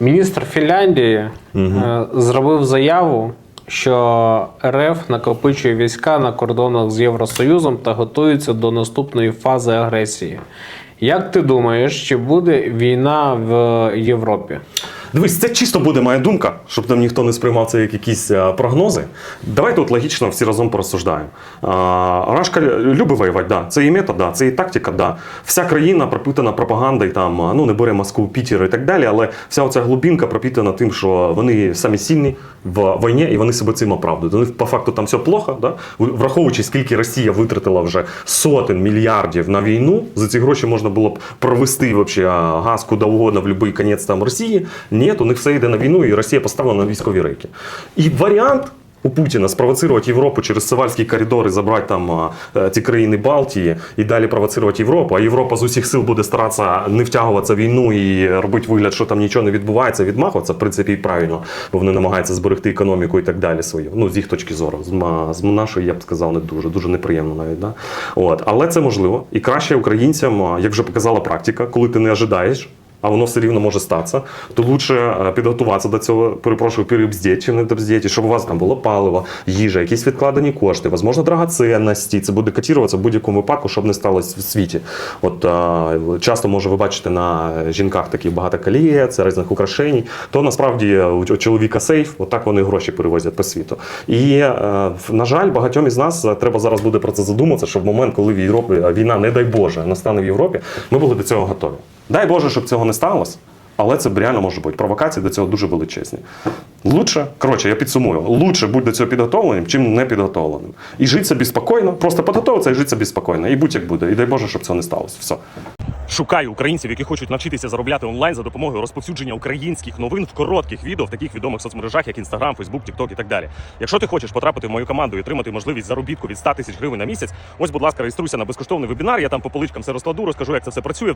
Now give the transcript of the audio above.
Міністр Фінляндії е, зробив заяву, що РФ накопичує війська на кордонах з Євросоюзом та готується до наступної фази агресії. Як ти думаєш, чи буде війна в Європі? Дивись, це чисто буде моя думка, щоб там ніхто не сприймав це як якісь е, прогнози. Давай тут логічно всі разом порозсуждаємо. Рашка любить воювати, да. Це і метод, да. це і тактика, да. Вся країна пропитана пропагандою, там, ну не бере Москву, Пітер і так далі, але вся оця глибинка пропитана тим, що вони самі сильні в війні і вони себе цим оправдують. Вони по факту там все плохо, да? враховуючи, скільки Росія витратила вже сотень мільярдів на війну, за ці гроші можна було б провести вообще газ куди угодно в будь-який кінець Росії. Ні, у них все йде на війну, і Росія поставлена на військові рейки. І варіант. У Путіна спровоцировать Європу через Савальські коридори, забрати там е, ці країни Балтії і далі провоцировать Європу. А Європа з усіх сил буде старатися не втягуватися в війну і робити вигляд, що там нічого не відбувається, відмахуватися, в принципі, і правильно, бо вони намагаються зберегти економіку і так далі свою. Ну, з їх точки зору. З, нашої, я б сказав, не дуже, дуже неприємно навіть. Да? От. Але це можливо. І краще українцям, як вже показала практика, коли ти не ожидаєш. А воно все рівно може статися, то лучше е, підготуватися до цього, перепрошую, перебздіть чи не добздіть, щоб у вас там було паливо, їжа, якісь відкладені кошти, можливо, драгоценності. Це буде котіруватися в будь-якому випадку, щоб не сталося в світі. От е, часто може ви бачите на жінках такі багато колієць, різних украшень. То насправді у чоловіка сейф, отак вони гроші перевозять по світу. І е, на жаль, багатьом із нас треба зараз буде про це задуматися, щоб в момент, коли в Європі війна, не дай Боже, настане в Європі, ми були до цього готові. Дай Боже, щоб цього не сталося. Але це реально може бути. Провокації до цього дуже величезні. Лучше, коротше, я підсумую, лучше бути до цього підготовленим, чим не підготовленим. І жити собі спокійно, просто підготовитися і жити собі спокійно. І будь як буде. І дай Боже, щоб цього не сталося. Все. Шукаю українців, які хочуть навчитися заробляти онлайн за допомогою розповсюдження українських новин в коротких відео в таких відомих соцмережах, як Instagram, Facebook, TikTok і так далі. Якщо ти хочеш потрапити в мою команду і отримати можливість заробітку від 100 тисяч гривень на місяць, ось, будь ласка, реєструйся на безкоштовний вебінар. Я там по поличкам все розкладу, розкажу, як це все працює.